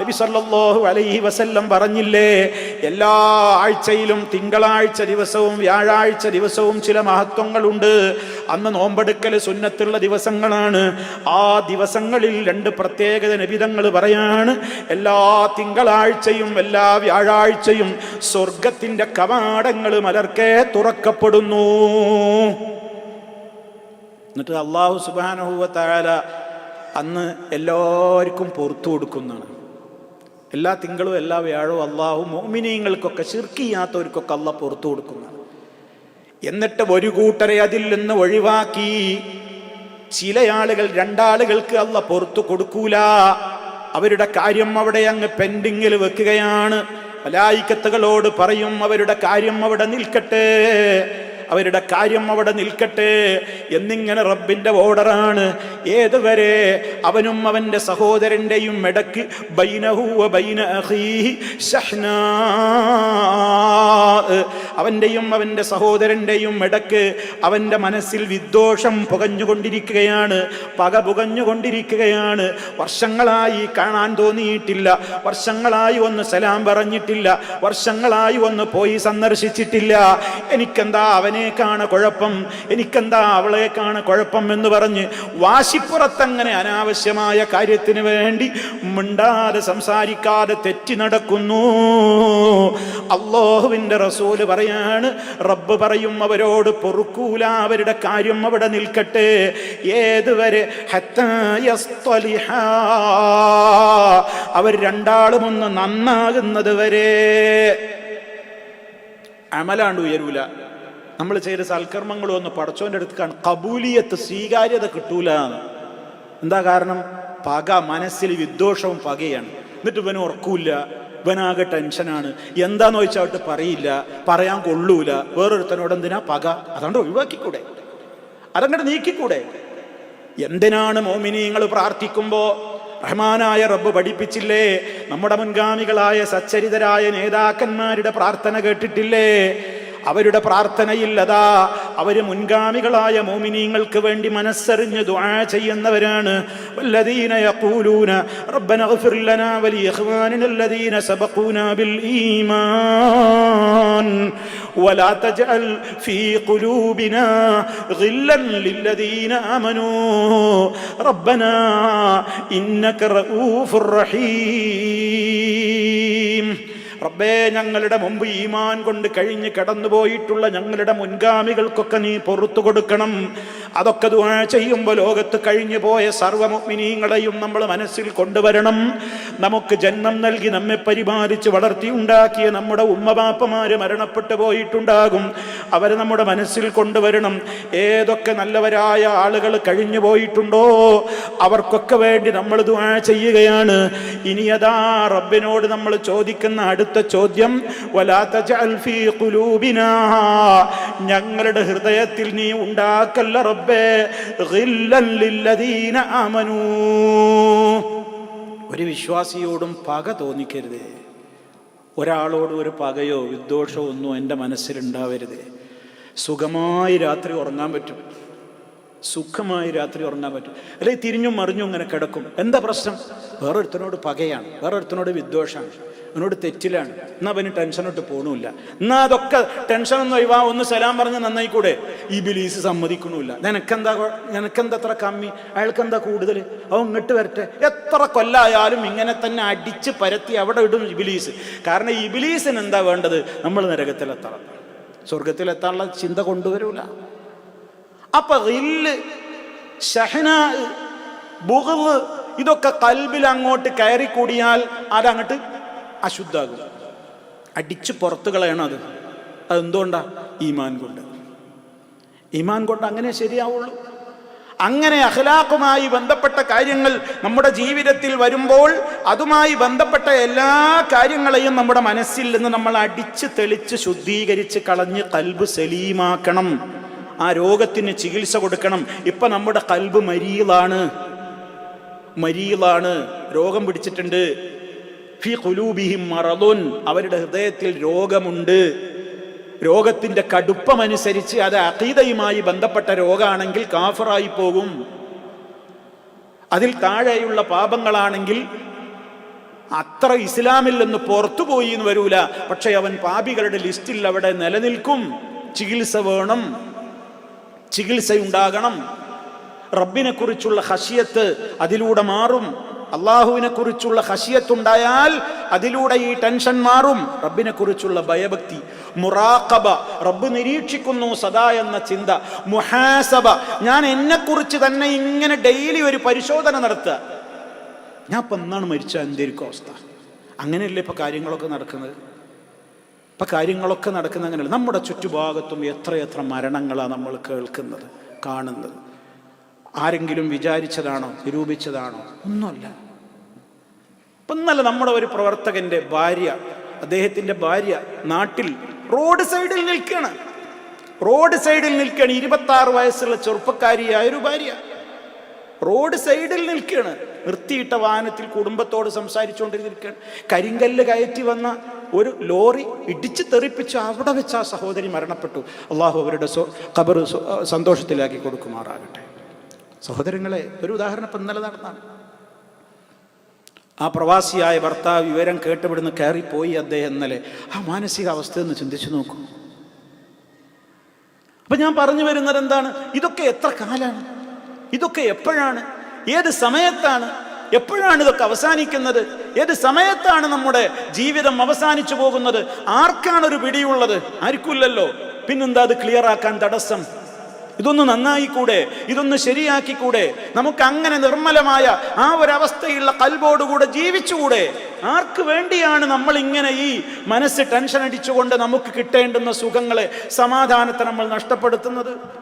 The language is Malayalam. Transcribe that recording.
നബി സല്ലല്ലാഹു അലൈഹി വസല്ലം പറഞ്ഞില്ലേ എല്ലാ ആഴ്ചയിലും തിങ്കളാഴ്ച ദിവസവും വ്യാഴാഴ്ച ദിവസവും ചില മഹത്വങ്ങളുണ്ട്. അന്ന് നോമ്പെടുക്കൽ സുന്നത്തുള്ള ദിവസങ്ങളാണ്. ആ ദിവസങ്ങളിൽ രണ്ട് പ്രത്യേകത നബിതങ്ങൾ പറയാണ്. എല്ലാ തിങ്കളാഴ്ചയും എല്ലാ വ്യാഴാഴ്ചയും സ്വർഗത്തിന്റെ കവാടങ്ങൾ മലർക്കെ തുറക്കപ്പെടുന്നു. എന്നിട്ട് അള്ളാഹു സുബാനഹുവ താര അന്ന് എല്ലാവർക്കും പുറത്തു കൊടുക്കുന്നതാണ്. എല്ലാ തിങ്കളും എല്ലാ വ്യാഴവും അള്ളാഹു മോമിനീങ്ങൾക്കൊക്കെ ശിർക്കിയാത്തവർക്കൊക്കെ അല്ല പുറത്തു കൊടുക്കുന്നതാണ് എന്നിട്ട് ഒരു കൂട്ടരെ അതിൽ നിന്ന് ഒഴിവാക്കി. ചില ആളുകൾ രണ്ടാളുകൾക്ക് അല്ല പുറത്തു കൊടുക്കൂല. അവരുടെ കാര്യം അവിടെ അങ്ങ് പെൻഡിങ്ങിൽ വെക്കുകയാണ്. മലായിക്കത്തുകളോട് പറയും അവരുടെ കാര്യം അവിടെ നിൽക്കട്ടെ. അവരുടെ കാര്യം അവിടെ നിൽക്കട്ടെ എന്നിങ്ങനെ റബ്ബിന്റെ ഓർഡറാണ് ഏതുവരെ അവനും അവന്റെ സഹോദരന്റെയും ഇടയ്ക്ക് ബൈനഹുവ ബൈന ശഹ്നാ. അവന്റെയും അവന്റെ സഹോദരന്റെയും ഇടയ്ക്ക് അവന്റെ മനസ്സിൽ വിദ്വേഷം പുകഞ്ഞുകൊണ്ടിരിക്കുകയാണ് പക പുകഞ്ഞുകൊണ്ടിരിക്കുകയാണ്. വർഷങ്ങളായി കാണാൻ തോന്നിയിട്ടില്ല വർഷങ്ങളായി ഒന്ന് സലാം പറഞ്ഞിട്ടില്ല വർഷങ്ങളായി ഒന്ന് പോയി സന്ദർശിച്ചിട്ടില്ല. എനിക്കെന്താ അവനേക്കാണ് കുഴപ്പം? എനിക്കെന്താ അവളേക്കാണ് കുഴപ്പം എന്ന് പറഞ്ഞ് വാശിപ്പുറത്തങ്ങനെ അനാവശ്യമായ കാര്യത്തിന് വേണ്ടി മിണ്ടാതെ സംസാരിക്കാതെ തെറ്റി നടക്കുന്നു. അള്ളാഹുവിന്റെ റസൂൽ പറയാണ്. റബ്ബ് പറയും അവരോട് പൊറുക്കൂല അവരുടെ കാര്യം അവിടെ നിൽക്കട്ടെ. ഏതുവരെ. അവർ രണ്ടാളും ഒന്ന് നന്നാകുന്നത് വരെ. അമലാണ്ട് ഉയരൂല. നമ്മൾ ചെയ്ത സൽക്കർമ്മങ്ങളും ഒന്ന് പടച്ചോന്റെ അടുത്ത് കബൂലിയത്ത് സ്വീകാര്യത കിട്ടൂല എന്താ കാരണം? പക മനസ്സിൽ വിദ്വേഷവും പകയാണ്. എന്നിട്ട് ഇവന് ഉറക്കൂല ഇവനാകെ ടെൻഷനാണ്. എന്താന്ന് ചോദിച്ചാട്ട് പറയില്ല. പറയാൻ കൊള്ളൂല. വേറൊരുത്തനോട് എന്തിനാ പക? അതുകൊണ്ട് ഒഴിവാക്കിക്കൂടെ? അതങ്ങോട്ട് നീക്കിക്കൂടെ? എന്തിനാണ് മോമിനിയങ്ങൾ പ്രാർത്ഥിക്കുമ്പോ റഹ്മാനായ റബ്ബ് പഠിപ്പിച്ചില്ലേ? നമ്മുടെ മുൻഗാമികളായ സച്ചരിതരായ നേതാക്കന്മാരുടെ പ്രാർത്ഥന കേട്ടിട്ടില്ലേ? അവരുടെ പ്രാർത്ഥനയില്ലതാ അവര് മുൻഗാമികളായ മോമിനീങ്ങൾക്ക് വേണ്ടി മനസ്സറിഞ്ഞ് ദുആ ചെയ്യുന്നവരാണ് വല്ലദീന യഖൂലൂന റബ്ബന اغفر لنا ولإخواننا الذين سبقونا بالإيمان ولا تجعل في قلوبنا غلا للذين آمنوا ربنا إنك رؤوف رحيم റബ്ബേ ഞങ്ങളുടെ മുമ്പ് ഈമാൻ കൊണ്ട് കഴിഞ്ഞ് കടന്നുപോയിട്ടുള്ള ഞങ്ങളുടെ മുൻഗാമികൾക്കൊക്കെ നീ പുറത്തു കൊടുക്കണം. അതൊക്കെ ദുആ ചെയ്യുമ്പോൾ ലോകത്ത് കഴിഞ്ഞു പോയ സർവമുഗ്മിനീങ്ങളെയും നമ്മൾ മനസ്സിൽ കൊണ്ടുവരണം. നമുക്ക് ജന്മം നൽകി നമ്മെ പരിപാലിച്ച് വളർത്തി ഉണ്ടാക്കിയ നമ്മുടെ ഉമ്മബാപ്പമാര് മരണപ്പെട്ടു പോയിട്ടുണ്ടാകും. അവരെ നമ്മുടെ മനസ്സിൽ കൊണ്ടുവരണം. ഏതൊക്കെ നല്ലവരായ ആളുകൾ കഴിഞ്ഞു പോയിട്ടുണ്ടോ അവർക്കൊക്കെ വേണ്ടി നമ്മൾ ദുആ ചെയ്യുകയാണ്. ഇനി അതാ റബ്ബിനോട് നമ്മൾ ചോദിക്കുന്ന അടുത്ത ചോദ്യം ഞങ്ങളുടെ ഹൃദയത്തിൽ നീ ഉണ്ടാക്കല്ല റബ്ബേ. ലില്ലദീന ആമനൂ ഒരു വിശ്വാസിയോടും പക തോന്നിക്കരുത്. ഒരാളോട് ഒരു പകയോ വിദ്വേഷമോ ഒന്നും എന്റെ മനസ്സിലുണ്ടാവരുത്. സുഖമായി രാത്രി ഉറങ്ങാൻ പറ്റും. സുഖമായി രാത്രി ഉറങ്ങാൻ പറ്റും. അല്ലെങ്കിൽ തിരിഞ്ഞും മറിഞ്ഞും ഇങ്ങനെ കിടക്കും. എന്താ പ്രശ്നം? വേറൊരുത്തനോട് പകയാണ്. വേറൊരുത്തനോട് വിദ്വേഷമാണ്. അവനോട് തെറ്റിലാണ്. എന്നാ അവന് ടെൻഷനോട്ട് പോകണമില്ല എന്നാ അതൊക്കെ ടെൻഷൻ ഒന്നും ഒഴിവാ ഒന്ന് സലാം പറഞ്ഞ് നന്നായിക്കൂടെ? ഈ ബിലീസ് സമ്മതിക്കണമില്ല നിനക്കെന്താ നിനക്കെന്താ അത്ര കമ്മി? അയാൾക്കെന്താ കൂടുതൽ അവൻ ഇങ്ങോട്ട് വരട്ടെ. എത്ര കൊല്ലായാലും ഇങ്ങനെ തന്നെ അടിച്ച് പരത്തി അവിടെ ഇടും ഇബിലീസ്. കാരണം ഇബിലീസിന് എന്താ വേണ്ടത്? നമ്മൾ നരകത്തിലെത്തണം. സ്വർഗത്തിലെത്താനുള്ള ചിന്ത കൊണ്ടുവരൂല. അപ്പൊ റില്ല് ഇതൊക്കെ കൽബിൽ അങ്ങോട്ട് കയറി കൂടിയാൽ അതങ്ങോട്ട് അശുദ്ധാകും. അടിച്ച് പുറത്തു കളയണം അത്. അതെന്തുകൊണ്ടാ? ഈമാൻ കൊണ്ട്. ഈമാൻ കൊണ്ട് അങ്ങനെ ശരിയാവുള്ളൂ. അങ്ങനെ അഖലാഖുമായി ബന്ധപ്പെട്ട കാര്യങ്ങൾ നമ്മുടെ ജീവിതത്തിൽ വരുമ്പോൾ അതുമായി ബന്ധപ്പെട്ട എല്ലാ കാര്യങ്ങളെയും നമ്മുടെ മനസ്സിൽ നിന്ന് നമ്മൾ അടിച്ച് തെളിച്ച് ശുദ്ധീകരിച്ച് കളഞ്ഞ് കൽബ് സലീമാക്കണം. ആ രോഗത്തിന് ചികിത്സ കൊടുക്കണം. ഇപ്പൊ നമ്മുടെ കൽബ് മരീളാണ് മരീളാണ് രോഗം പിടിച്ചിട്ടുണ്ട്. ഫി അവരുടെ ഹൃദയത്തിൽ രോഗമുണ്ട്. രോഗത്തിന്റെ കടുപ്പമനുസരിച്ച് അത് അഖീദയുമായി ബന്ധപ്പെട്ട രോഗമാണെങ്കിൽ കാഫറായി പോകും. അതിൽ താഴെയുള്ള പാപങ്ങളാണെങ്കിൽ അത്ര ഇസ്ലാമിൽ നിന്ന് പുറത്തുപോയി എന്ന് വരൂല. പക്ഷെ അവൻ പാപികളുടെ ലിസ്റ്റിൽ അവിടെ നിലനിൽക്കും. ചികിത്സ വേണം. ചികിത്സയുണ്ടാകണം. റബ്ബിനെ കുറിച്ചുള്ള ഹഷിയത്ത് അതിലൂടെ മാറും. അള്ളാഹുവിനെ കുറിച്ചുള്ള ഹഷിയത്തുണ്ടായാൽ അതിലൂടെ ഈ ടെൻഷൻ മാറും. റബ്ബിനെ കുറിച്ചുള്ള ഭയഭക്തി. മുറാഖബ. റബ്ബ് നിരീക്ഷിക്കുന്നു സദാ എന്ന ചിന്ത. മുഹാസബ. ഞാൻ എന്നെക്കുറിച്ച് തന്നെ ഇങ്ങനെ ഡെയിലി ഒരു പരിശോധന നടത്തുക. ഞാൻ ഇപ്പം എന്നാണ് മരിച്ച എന്തായിരിക്കും അവസ്ഥ? അങ്ങനെയല്ലേ ഇപ്പം കാര്യങ്ങളൊക്കെ നടക്കുന്നത്? ഇപ്പം കാര്യങ്ങളൊക്കെ നടക്കുന്ന അങ്ങനെയല്ല. നമ്മുടെ ചുറ്റുഭാഗത്തും എത്രയെത്ര മരണങ്ങളാണ് നമ്മൾ കേൾക്കുന്നത് കാണുന്നത്. ആരെങ്കിലും വിചാരിച്ചതാണോ നിരൂപിച്ചതാണോ? ഒന്നുമല്ല. ഇപ്പം ഇന്നലെ നമ്മുടെ ഒരു പ്രവർത്തകന്റെ ഭാര്യ അദ്ദേഹത്തിന്റെ ഭാര്യ നാട്ടിൽ റോഡ് സൈഡിൽ നിൽക്കുകയാണ്. റോഡ് സൈഡിൽ നിൽക്കുകയാണ്. ഇരുപത്തി ആറ് വയസ്സുള്ള ചെറുപ്പക്കാരിയായ ഒരു ഭാര്യ. റോഡ് സൈഡിൽ നിൽക്കുകയാണ്. നിർത്തിയിട്ട വാഹനത്തിൽ കുടുംബത്തോട് സംസാരിച്ചുകൊണ്ടിരിക്കുകയാണ്. കരിങ്കല്ല് കയറ്റി വന്ന ഒരു ലോറി ഇടിച്ച് തെറിപ്പിച്ച് അവിടെ വെച്ച് ആ സഹോദരി മരണപ്പെട്ടു. അള്ളാഹു അവരുടെ ഖബർ സന്തോഷത്തിലാക്കി കൊടുക്കുമാറാകട്ടെ. സഹോദരങ്ങളെ ഒരു ഉദാഹരണം ഇപ്പം ഇന്നലെ നടന്നാണ് ആ പ്രവാസിയായ ഭർത്താവ് വിവരം കേട്ടവിടുന്ന് കയറിപ്പോയി അദ്ദേഹം ഇന്നലെ. ആ മാനസികാവസ്ഥ എന്ന് ചിന്തിച്ചു നോക്കൂ. അപ്പൊ ഞാൻ പറഞ്ഞു വരുന്നത് എന്താണ്? ഇതൊക്കെ എത്ര കാലാണ്? ഇതൊക്കെ എപ്പോഴാണ്? ഏത് സമയത്താണ്? എപ്പോഴാണ് ഇതൊക്കെ അവസാനിക്കുന്നത്? ഏത് സമയത്താണ് നമ്മുടെ ജീവിതം അവസാനിച്ചു പോകുന്നത്? ആർക്കാണ് ഒരു പിടിയുള്ളത്? ആർക്കുമില്ലല്ലോ. പിന്നെന്താ അത് ക്ലിയർ ആക്കാൻ തടസ്സം? ഇതൊന്ന് നന്നായിക്കൂടെ? ഇതൊന്ന് ശരിയാക്കിക്കൂടെ? നമുക്ക് അങ്ങനെ നിർമ്മലമായ ആ ഒരവസ്ഥയുള്ള കൽബോടുകൂടെ ജീവിച്ചുകൂടെ? ആർക്ക് വേണ്ടിയാണ് നമ്മൾ ഇങ്ങനെ ഈ മനസ്സ് ടെൻഷൻ അടിച്ചുകൊണ്ട് നമുക്ക് കിട്ടേണ്ടുന്ന സുഖങ്ങളെ സമാധാനത്തെ നമ്മൾ നഷ്ടപ്പെടുത്തുന്നത്?